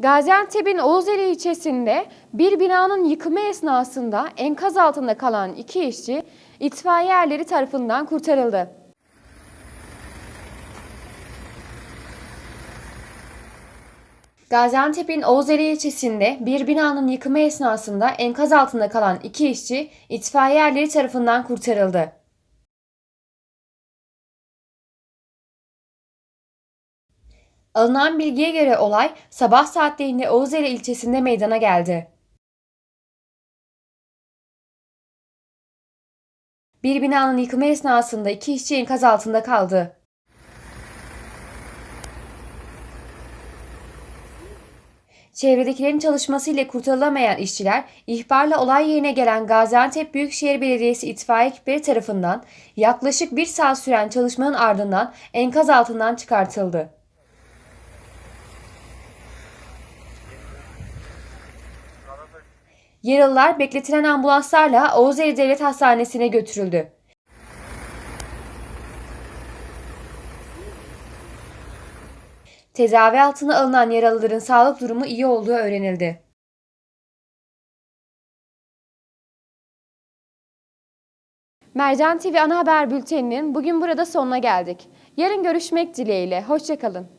Gaziantep'in Oğuzeli ilçesinde bir binanın yıkımı esnasında enkaz altında kalan iki işçi itfaiye erleri tarafından kurtarıldı. Gaziantep'in Oğuzeli ilçesinde bir binanın yıkımı esnasında enkaz altında kalan iki işçi itfaiye erleri tarafından kurtarıldı. Alınan bilgiye göre olay sabah saatlerinde Oğuzeli ilçesinde meydana geldi. Bir binanın yıkımı esnasında iki işçi enkaz altında kaldı. Çevredekilerin çalışmasıyla kurtarılamayan işçiler ihbarla olay yerine gelen Gaziantep Büyükşehir Belediyesi itfaiye ekipleri tarafından yaklaşık bir saat süren çalışmanın ardından enkaz altından çıkartıldı. Yaralılar bekletilen ambulanslarla Oğuzeli Devlet Hastanesi'ne götürüldü. Tedavi altına alınan yaralıların sağlık durumu iyi olduğu öğrenildi. Mercan TV ana haber bülteninin bugün burada sonuna geldik. Yarın görüşmek dileğiyle. Hoşçakalın.